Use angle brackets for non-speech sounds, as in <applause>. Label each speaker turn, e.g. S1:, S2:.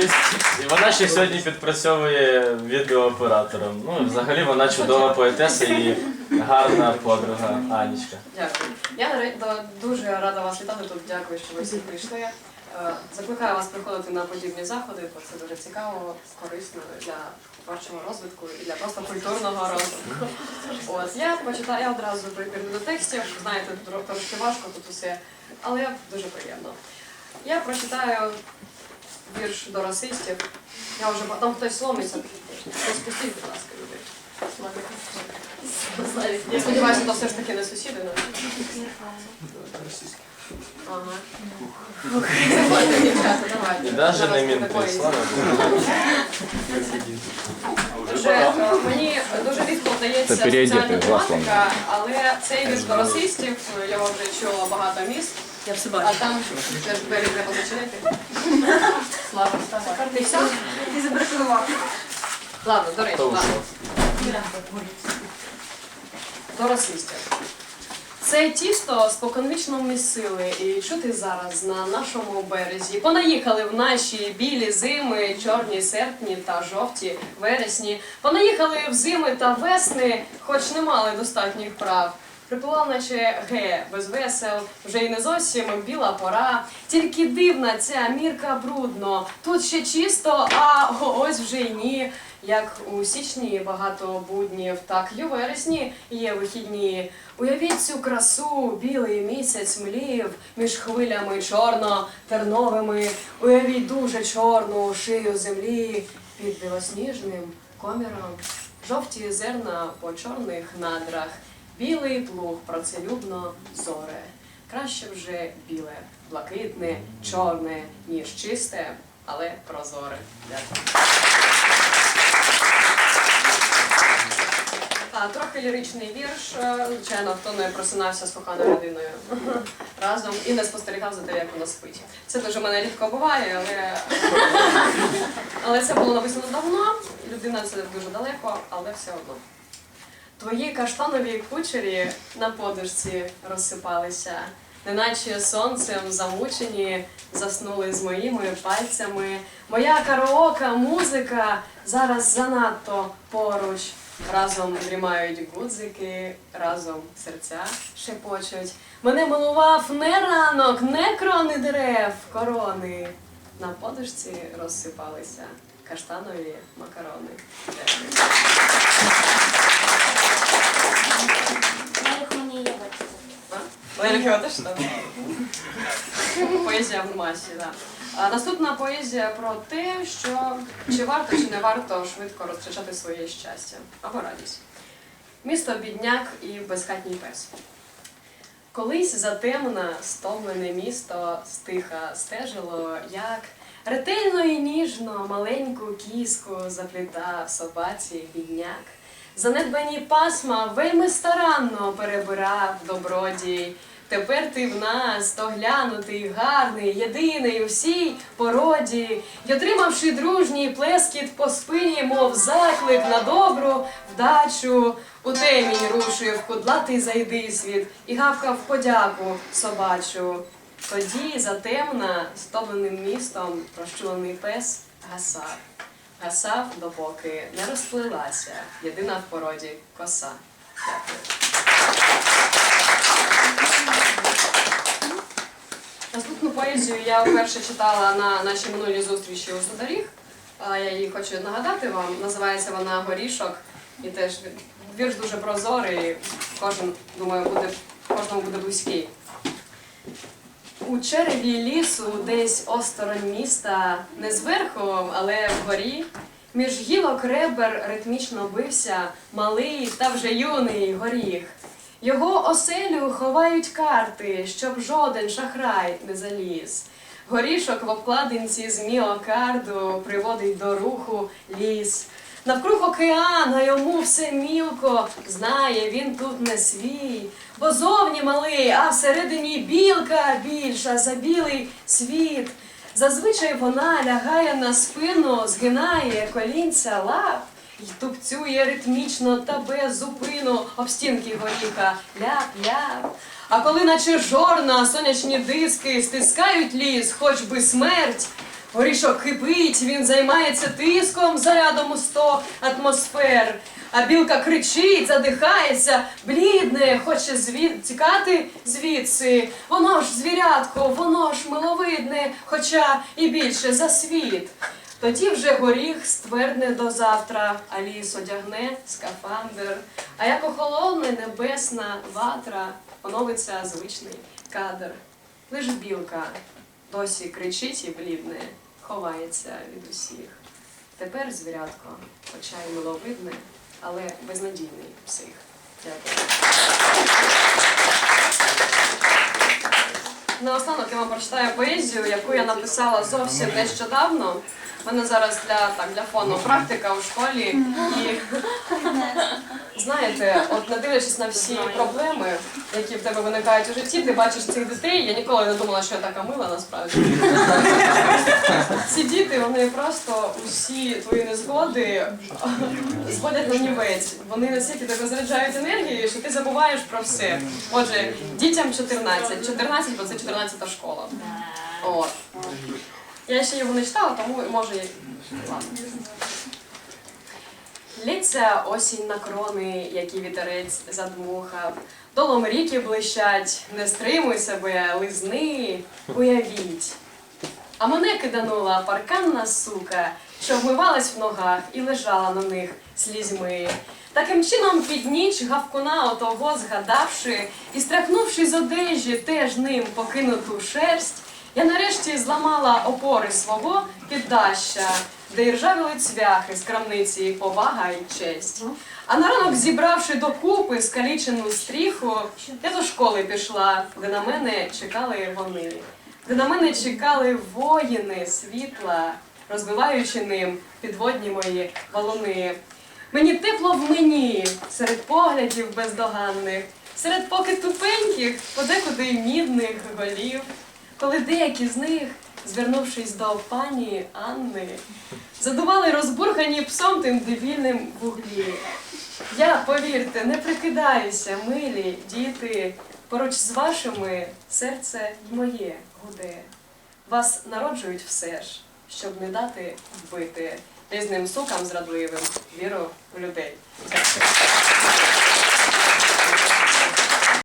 S1: І вона ще сьогодні підпрацьовує відеооператором. Ну, взагалі вона чудова поетеса і гарна подруга Анічка.
S2: Дякую. Я дуже рада вас вітати тут. Дякую, що ви всі прийшли. Е, Закликаю вас приходити на подібні заходи, бо це дуже цікаво, корисно для творчого розвитку і для просто культурного розвитку. От я почитаю я одразу перейду до текстів. Знаєте, тро- трошки важко тут усе, але дуже приємно. Я прочитаю вірш до расистів. Я вже там хтось сломиться. Розпустіть, будь ласка, людей. Я сподіваюся, то все ж таки не сусіди. ну. Ага. Давайте, дівчата, давайте.
S1: І навіть не
S2: Зараз
S1: мінти, слава Богу.
S2: Дуже, е, мені дуже рідко вдається
S3: Це
S2: соціальна тематика, але цей вірш до російських, його вже чула багато міст.
S4: Я все бачу.
S2: А там теж двері треба зачинити. Слава, Ти все?
S4: Ти забракував.
S2: Ладно, до речі, ладно. До расистів. Це тісто споконвічно місили і чути зараз на нашому березі. Понаїхали в наші білі зими, чорні серпні та жовті вересні. Понаїхали в зими та весни, хоч не мали достатніх прав. Приплила, наче ге, без весел, вже й не зовсім біла пора. Тільки дивна ця мірка брудно. Тут ще чисто, а ось вже й ні. Як у січні багато буднів, так і у вересні є вихідні. Уявіть цю красу, білий місяць млів між хвилями чорно-терновими. Уявіть дуже чорну шию землі під білосніжним коміром. Жовті зерна по чорних надрах, білий плуг працелюбно зоре. Краще вже біле, блакитне, чорне, ніж чисте, але прозоре. А, трохи ліричний вірш. Е, Звичайно, хто не просинався з коханою людиною <laughs> разом і не спостерігав за те, як вона спить. Це дуже мене рідко буває, але, <laughs> але це було написано давно. Людина це дуже далеко, але все одно. Твої каштанові кучері на подушці розсипалися, неначе сонцем замучені, заснули з моїми пальцями. Моя караока музика зараз занадто поруч. Разом дрімають гудзики, разом серця шепочуть. Мене милував не ранок, не крони дерев, корони. На подушці розсипалися каштанові макарони. Поезія в масі, так. А наступна поезія про те, що чи варто чи не варто швидко розкричати своє щастя або радість. Місто бідняк і безхатній пес. Колись затемне, стомлене місто стиха стежило, як ретельно і ніжно маленьку кіску заплітав собаці бідняк. Занедбані пасма вельми старанно перебирав добродій. Тепер ти в нас доглянутий, гарний, єдиний у всій породі, й отримавши дружній плескіт по спині, мов заклик на добру вдачу, у темінь рушив кудлатий зайдисвіт і гавкав подяку собачу. Тоді затемна, стомленим містом, розчулений пес гасав. Гасав, допоки не розплилася єдина в породі коса. Дякую. Наступну поезію я вперше читала на нашій минулій зустрічі у Сударіг. Я її хочу нагадати вам. Називається вона Горішок. І теж вірш дуже прозорий. Кожен, думаю, буде, кожному буде близький. У череві лісу, десь осторонь міста, не зверху, але вгорі, між гілок ребер ритмічно бився малий та вже юний горіх. Його оселю ховають карти, щоб жоден шахрай не заліз. Горішок в обкладинці з міокарду приводить до руху ліс. Навкруг океан, а йому все мілко, знає він тут не свій, бо зовні малий, а всередині білка більша за білий світ. Зазвичай вона лягає на спину, згинає колінця лап й тупцює ритмічно та без зупину об стінки горіха ляп-ляп. А коли наче жорна сонячні диски стискають ліс, хоч би смерть, Горішок кипить, він займається тиском, зарядом у 100 атмосфер. А білка кричить, задихається, блідне, хоче звід... тікати звідси. Воно ж звірятко, воно ж миловидне, хоча і більше за світ. Тоді вже горіх ствердне до завтра, а ліс одягне скафандр. А як охолоне небесна ватра, оновиться звичний кадр. Лиш білка досі кричить і блідне, ховається від усіх. Тепер звірятко, хоча й миловидне, але безнадійний псих. Дякую. Наостанок я вам прочитаю поезію, яку я написала зовсім нещодавно. У мене зараз для так для фону практика у школі. І знаєте, от не дивлячись на всі проблеми, які в тебе виникають у житті, ти бачиш цих дітей. Я ніколи не думала, що я така мила насправді. Вони просто усі твої незгоди зводять на нівець. Вони настільки тебе заряджають енергією, що ти забуваєш про все. Отже, дітям 14. 14, бо це 14 школа. От. Я ще його не читала, тому може. Ладно. Лється осінь на крони, які вітерець задмухав. Долом ріки блищать, не стримуй себе, лизни, уявіть. А мене киданула парканна сука, що вмивалась в ногах і лежала на них слізьми. Таким чином під ніч гавкуна отого згадавши і страхнувши з одежі теж ним покинуту шерсть, я нарешті зламала опори свого піддаща, де іржавіли цвяхи з крамниці повага і честь. А на ранок, зібравши докупи скалічену стріху, я до школи пішла, де на мене чекали вони, де на мене чекали воїни світла, розбиваючи ним підводні мої валуни. Мені тепло в мені серед поглядів бездоганних, серед поки тупеньких, подекуди й мідних голів, коли деякі з них, звернувшись до пані Анни, задували розбурхані псом тим дебільним вуглі. Я, повірте, не прикидаюся, милі діти, поруч з вашими серце й моє гуде. Вас народжують все ж, щоб не дати вбити різним сукам зрадливим віру в людей. Дякую.